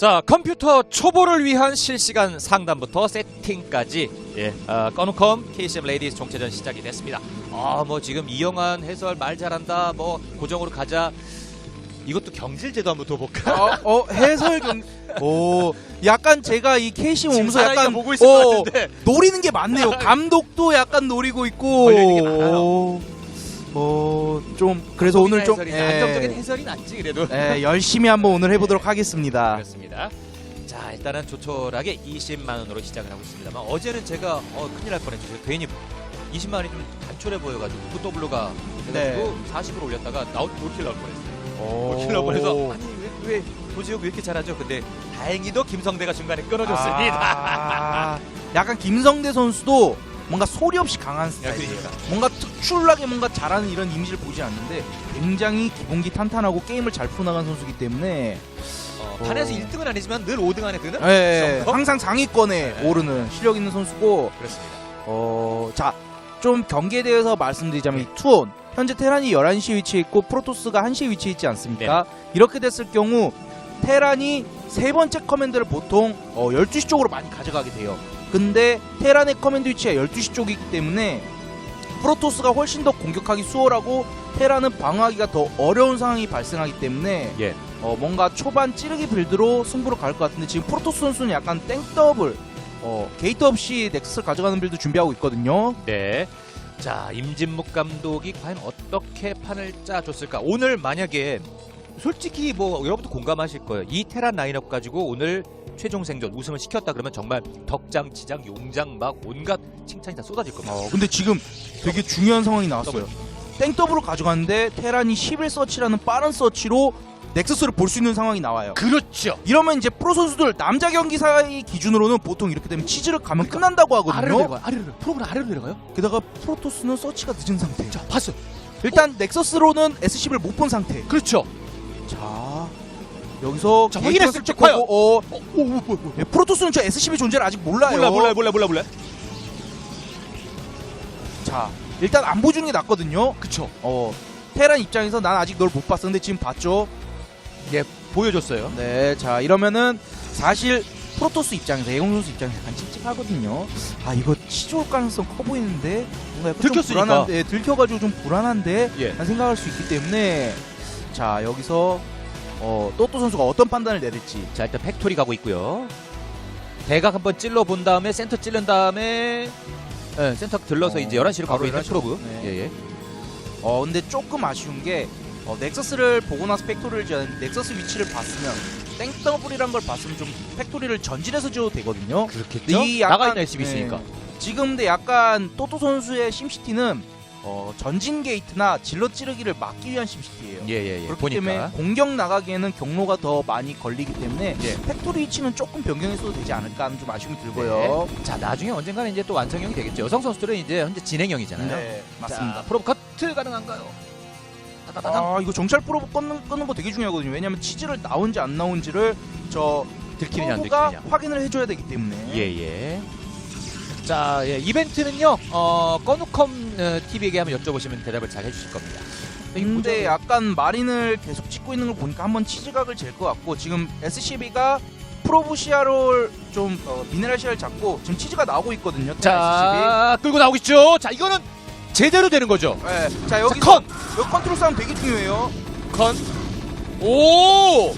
자, 컴퓨터 초보를 위한 실시간 상담부터 세팅까지 예, 어, 꺼누컴 KCM 레이디스 종체전 시작이 됐습니다. 아, 뭐 지금 이영환 해설 말 잘한다. 뭐 고정으로 가자. 이것도 경질제도 한번 더 볼까? 어, 어 해설 경. 오, 약간 제가 이 오면서 사나이가 약간 보고 있을 것 어, 같은데. 노리는 게 많네요. 감독도 약간 노리고 있고. 어, 어, 좀 그래서 오늘 좀 해설이 예, 안정적인 해설이 낫지 그래도. 예, 열심히 한번 오늘 해보도록 하겠습니다. 그렇습니다. 자, 일단은 조촐하게 20만 원으로 시작을 하고 있습니다만 어제는 제가 어, 큰일 날 뻔했죠. 괜히 20만 원이 좀 단촐해 보여가지고 QW가 해가지고 40으로 올렸다가 나웃 올킬 나올 뻔했어요. 올킬 나올 뻔해서 아니 왜, 왜 도지혁 왜 이렇게 잘하죠? 근데 다행히도 김성대가 중간에 끊어줬습니다. 아, 약간 김성대 선수도 뭔가 소리 없이 강한 야, 스타일이에요. 그러니까. 뭔가 특 출나게 뭔가 잘하는 이런 이미지를 보지 않는데 굉장히 기본기 탄탄하고 게임을 잘 풀어나간 선수기 때문에 어, 판에서 1등은 아니지만 늘 5등 안에 드는 예, 정도? 항상 상위권에 네. 오르는 실력 있는 선수고 그렇습니다. 어, 자, 좀 경기에 대해서 말씀드리자면 이 투온 현재 테란이 11시에 위치해 있고 프로토스가 1시에 위치해 있지 않습니까? 이렇게 됐을 경우 테란이 세 번째 커맨드를 보통 어, 12시 쪽으로 많이 가져가게 돼요. 근데 테란의 커맨드 위치가 12시 쪽이기 때문에 프로토스가 훨씬 더 공격하기 수월하고 테란은 방어하기가 더 어려운 상황이 발생하기 때문에 예. 어, 뭔가 초반 찌르기 빌드로 승부를 갈 것 같은데 지금 프로토스 선수는 약간 땡더블 어, 게이트 없이 넥스를 가져가는 빌드 준비하고 있거든요. 네. 자, 임진묵 감독이 과연 어떻게 판을 짜줬을까? 오늘 만약에 솔직히 뭐 여러분도 공감하실 거예요. 이 테란 라인업 가지고 오늘 최종 생존 우승을 시켰다 그러면 정말 덕장, 지장, 용장 막 온갖 칭찬이 다 쏟아질 겁니다. 어, 근데 지금 되게 중요한 상황이 나왔어요. 땡더블을 가져갔는데 테란이 11 서치라는 빠른 서치로 넥서스를 볼 수 있는 상황이 나와요. 그렇죠. 이러면 이제 프로 선수들 남자 경기사의 기준으로는 보통 이렇게 되면 치즈를 가면 끝난다고 아래로 하거든요. 내려가요. 아래로 프로그램 아래로 내려가요? 게다가 프로토스는 서치가 늦은 상태. 자, 봤어요. 일단 넥서스로는 SCB를 못본 상태. 그렇죠. 자 여기서 자, 확인했을 때 슬쩍 과연- 어, 어, 오, 오, 뭐, 뭐. 예, 프로토스는 저 SCB 존재를 아직 몰라요. 몰라, 몰라, 몰라, 몰라, 몰라. 자 일단 안 보여주는 게 낫거든요. 그쵸. 어 테란 입장에서 난 아직 널 못 봤어. 근데 지금 봤죠. 예, 보여줬어요. 네, 자 이러면은 사실 프로토스 입장에서 예공 선수 입장에서 약간 찝찝하거든요. 아 이거 치졸 가능성 커 보이는데 뭔가 약간 좀 들켰으니까. 불안한데 예, 들켜가지고 좀 불안한데 예. 난 생각할 수 있기 때문에 자 여기서 어 또또 선수가 어떤 판단을 내릴지 자 일단 팩토리 가고 있고요. 대각 한번 찔러 본 다음에 센터 찔른 다음에 예, 센터 들러서 어, 이제 11시로 가고 바로 있는 11시. 프로브. 네. 예, 예. 어 근데 조금 아쉬운 게 어, 넥서스를 보고 나서 팩토리를 되는데 넥서스 위치를 봤으면 땡더블이란 걸 봤으면 좀 팩토리를 전진해서 지어도 되거든요. 그렇겠죠. 이 약간- 나가 있는 SB 있으니까. 네. 지금 근데 약간 또또 선수의 심시티는 어, 전진 게이트나 질러 찌르기를 막기 위한 심시티예요. 예, 예, 예. 그렇기 보니까. 때문에 공격 나가기에는 경로가 더 많이 걸리기 때문에 예. 팩토리 위치는 조금 변경했어도 되지 않을까 하는 좀 아쉬움이 들고요. 자 나중에 언젠가는 이제 또 완성형이 되겠죠. 여성 선수들은 이제 현재 진행형이잖아요. 네, 맞습니다. 자, 프로브 커트 가능한가요? 아 이거 정찰 프로 끄는, 끄는 거 되게 중요하거든요. 왜냐면 치즈를 나온지 안 나온지를 저 들키느냐 안 들키느냐. 확인을 해줘야 되기 때문에. 예, 예. 자, 예, 이벤트는요. 어, 꺼누컴 어, TV에게 한번 여쭤보시면 대답을 잘 해주실 겁니다. 근데 약간 마린을 계속 찍고 있는 걸 보니까 한번 치즈각을 잴 것 같고 지금 SCB가 프로부시아를 좀 어, 미네랄 시아를 잡고 지금 치즈가 나오고 있거든요. 자, 끌고 나오고 있죠. 자, 이거는 제대로 되는 거죠. SCB. 네. 자 여기 자, 컨! 여기 컨트롤 싸움 되게 중요해요. 컨. 오!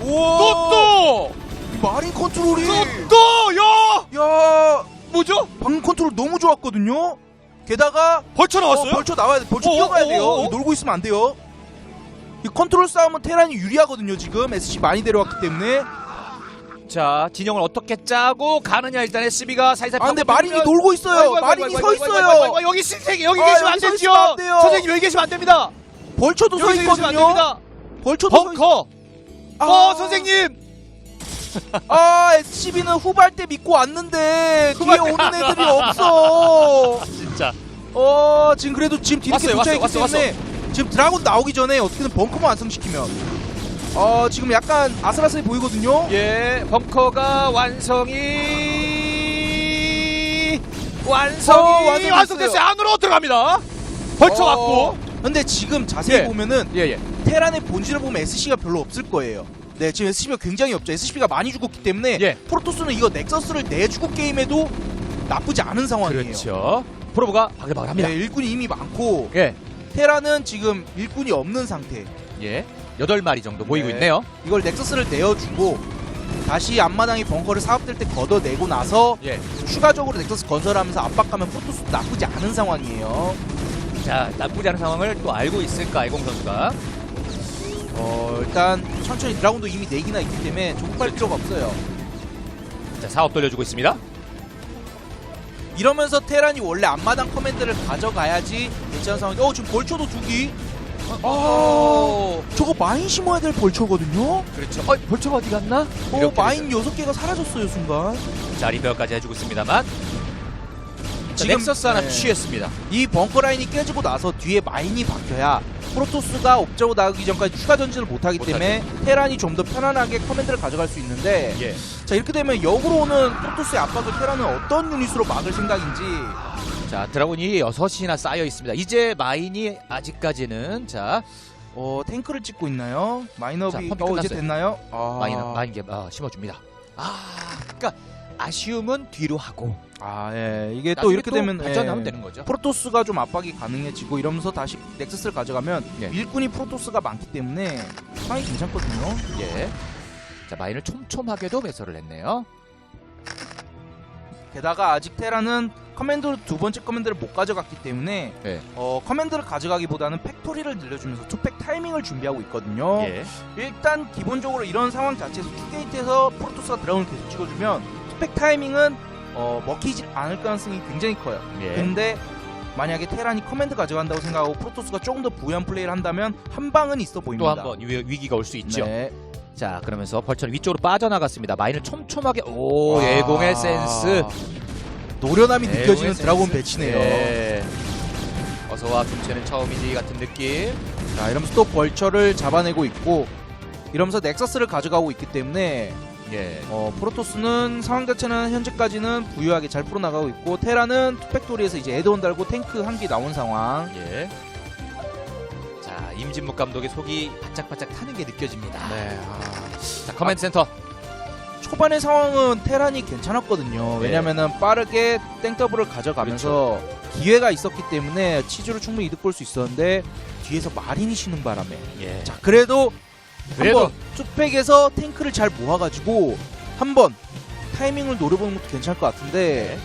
오. 또, 또! 이 마린 컨트롤이. 또, 또! 야! 야 뭐죠? 방금 컨트롤 너무 좋았거든요. 게다가 벌쳐 어, 벌쳐 나와야 돼. 벌쳐 어, 뛰어가야 어, 돼요. 어, 어. 이거 놀고 있으면 안 돼요. 이 컨트롤 싸움은 테란이 유리하거든요. 지금 SC 많이 데려왔기 때문에. 자, 진영을 어떻게 짜고 가느냐 일단 SB가 살살 아 근데 마린이 놀고 있어요. 마린이 서 있어요. 여기 신세계 여기 아, 계시면 안 여기 서 되죠. 있으면 안 돼요. 선생님 여기 계시면 안 됩니다. 벌쳐도 서 여기 계시면 안 있거든요. 됩니다. 벌쳐도 서 있... 벙커. 아, 어, 선생님. 아 SCB는 후발 때 믿고 왔는데 뒤에 오는 애들이 없어. 진짜. 어 지금 그래도 지금 뒤늦게 왔어요, 도착했기 왔어요, 왔어요, 때문에 지금 드라곤 나오기 전에 어떻게든 벙커만 완성시키면 어 지금 약간 아슬아슬해 보이거든요. 예, 벙커가 완성이 완성이 어, 완성됐어요. 완성됐어요. 안으로 들어갑니다. 벌쳐 어, 왔고. 근데 지금 자세히 예. 보면은 예, 예. 테란의 본질을 보면 SC가 별로 없을 거예요. 네, 지금 SCB가 굉장히 없죠. SCB가 많이 죽었기 때문에 예. 프로토스는 이거 넥서스를 내주고 게임해도 나쁘지 않은 상황이에요. 그렇죠. 프로브가 바글바글 합니다. 네, 일꾼이 이미 많고 예. 테라는 지금 일꾼이 없는 상태. 예. 여덟 마리 정도 모이고 네. 있네요. 이걸 넥서스를 내어주고 다시 앞마당이 벙커를 사업될 때 걷어내고 나서 예. 추가적으로 넥서스 건설하면서 압박하면 프로토스도 나쁘지 않은 상황이에요. 자, 나쁘지 않은 상황을 또 알고 있을까, 애공 선수가. 어, 일단 천천히 드라군도 이미 4기나 있기 때문에 조급할 필요가 없어요. 자, 사업 돌려주고 있습니다. 이러면서 테란이 원래 앞마당 커맨드를 가져가야지 괜찮은 상황이 어 지금 벌초도 두기 어, 저거 마인 심어야 될 벌초거든요 그렇죠. 어, 벌초가 어디 갔나? 어 이렇게 마인 6개가 사라졌어요 순간 자, 리페어까지 해주고 있습니다만. 지금 지금- 넥서스 하나 네. 취했습니다. 이 벙커 라인이 깨지고 나서 뒤에 마인이 박혀야 프로토스가 옵저버 나가기 전까지 추가 전진을 못하기. 때문에 테란이 좀 더 편안하게 커맨드를 가져갈 수 있는데 예. 자 이렇게 되면 역으로 오는 프로토스의 압박을 테란은 어떤 유닛으로 막을 생각인지 자, 드라군이 6이나 쌓여 있습니다. 이제 마인이 아직까지는, 자, 어 탱크를 찍고 있나요? 마인업이 자, 어 이제. 됐나요? 아, 마인, 마인게 어, 심어줍니다. 아, 그러니까 아쉬움은 뒤로 하고. 아, 예. 이게 또 나중에 이렇게 되면 발전하면 예. 되는 거죠. 프로토스가 좀 압박이 가능해지고 이러면서 다시 넥서스를 가져가면 예. 일꾼이 프로토스가 많기 때문에 상황이 괜찮거든요. 예. 자, 마인을 촘촘하게도 배설을 했네요. 게다가 아직 테라는 커맨드 두 번째 커맨드를 못 가져갔기 때문에 예. 어, 커맨드를 가져가기보다는 팩토리를 늘려주면서 투팩 타이밍을 준비하고 있거든요. 예. 일단 기본적으로 이런 상황 자체에서 투게이트에서 프로토스가 드라운을 계속 찍어주면 투팩 타이밍은 어, 먹히지 않을 가능성이 굉장히 커요. 예. 근데 만약에 테란이 커맨드 가져간다고 생각하고 프로토스가 조금 더 부유한 플레이를 한다면 한 방은 있어 또 보입니다. 한 번 위기가 올 수 있죠. 네. 자, 그러면서 벌처는 위쪽으로 빠져나갔습니다. 마인을 촘촘하게 오, 와. 예공의 센스. 노련함이 느껴지는. 드라곤 배치네요. 예. 어서와 둠체는 처음이지 같은 느낌. 자, 이러면서 또 벌처를 잡아내고 있고 이러면서 넥서스를 가져가고 있기 때문에 예. 어, 프로토스는 상황 자체는 현재까지는 부유하게 잘 풀어나가고 있고 테라는 투팩토리에서 이제 에드온 달고 탱크 한개 나온 상황. 예. 자, 임진묵 감독의 속이 바짝바짝 타는 게 느껴집니다. 네. 자, 커맨드 센터. 초반의 상황은 테란이 괜찮았거든요. 네. 왜냐면은 빠르게 땡더블을 가져가면서 기회가 있었기 때문에 치즈로 충분히 이득 볼 수 있었는데 뒤에서 마린이 쉬는 바람에 예. 자 그래도. 한번 투팩에서 탱크를 잘 모아가지고 한번 타이밍을 노려보는 것도 괜찮을 것 같은데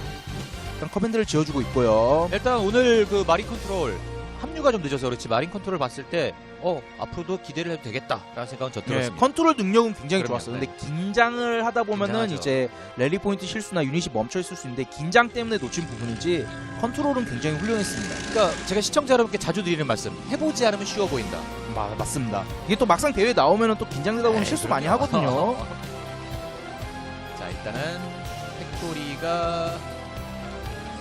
일단 커맨드를 지어주고 있고요. 일단 오늘 그 마린 컨트롤 합류가 좀 늦어서 그렇지 마린 컨트롤 봤을 때 어, 앞으로도 기대를 해도 되겠다라는 생각은 저 네, 들었습니다. 컨트롤 능력은 굉장히 그럼요, 좋았어요. 네. 근데 긴장을 하다 보면은 긴장하죠. 이제 랠리 포인트 실수나 유닛이 멈춰 있을 수 있는데 긴장 때문에 놓친 부분이지 컨트롤은 굉장히 훌륭했습니다. 그러니까 제가 시청자 여러분께 자주 드리는 말씀 해보지 않으면 쉬워 보인다. 마- 맞습니다. 이게 또 막상 대회 나오면은 또 긴장되다 보면 에이, 실수 그럼요. 많이 하거든요. 자 일단은 팩토리가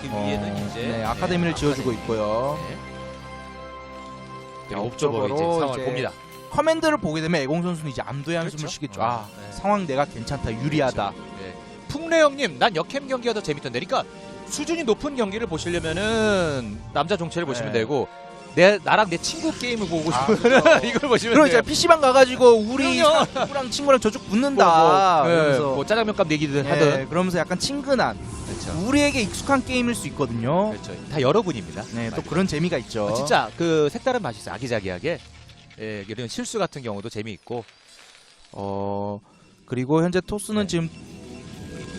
그 위에는 어, 이제 네, 아카데미를 지어주고. 있고요. 네. 자, 그리고 옵저버가 이제 옵저버로 상황을 이제 봅니다. 커맨드를 보게 되면 애공 선수는 이제 암도의 한숨을 그렇죠. 쉬겠죠. 어, 아 네. 상황 내가 괜찮다 유리하다. 네. 풍래형님, 난 역캠 경기가 더 재밌던데. 그러니까 수준이 높은 경기를 보시려면은 남자 종체를 보시면 네. 되고 내 나랑 내 친구 게임을 보고 아, 싶으면 그렇죠. 이걸 보시면 그럼 돼요. 이제 PC방 가가지고 우리 그럼요. 친구랑 친구랑 저쪽 붙는다. 뭐, 뭐, 네, 그러면서 뭐 짜장면값 내기든 예, 하든 그러면서 약간 친근한 그렇죠. 우리에게 익숙한 게임일 수 있거든요. 그렇죠. 다 여러분입니다. 네, 또 그런 재미가 있죠. 아, 진짜 그 색다른 맛이 있어요. 아기자기하게. 예, 이런 실수 같은 경우도 재미있고. 어 그리고 현재 토스는 네. 지금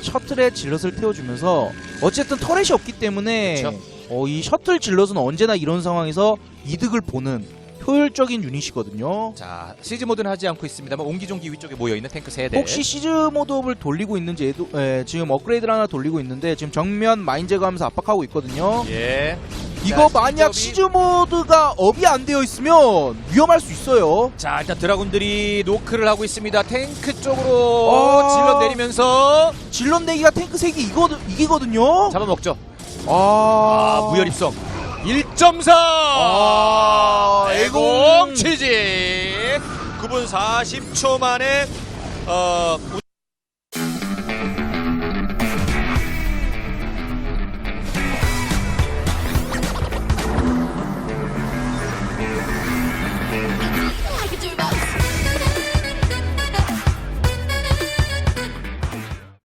셔틀에 질럿을 태워주면서 어쨌든 터렛이 없기 때문에 그렇죠. 어, 이 셔틀 질럿은 언제나 이런 상황에서 이득을 보는 효율적인 유닛이거든요. 자, 시즈 모드는 하지 않고 있습니다만 옹기종기 위쪽에 모여 있는 탱크 세대. 혹시 시즈 모드업을 돌리고 있는지 얘도, 예, 지금 업그레이드를 하나 돌리고 있는데 지금 정면 마인 제거 하면서 압박하고 있거든요. 예. 이거 자, 만약 시즈 모드가 업이 안 되어 있으면 위험할 수 있어요. 자, 일단 드라군들이 노크를 하고 있습니다. 탱크 쪽으로 아. 질러 내리면서 질럿 내기가 탱크 3기 이거, 이기거든요. 잡아먹죠. 아, 아, 무혈 입성. 1.4! 아, 애공 치지! 9분 40초 만에 어,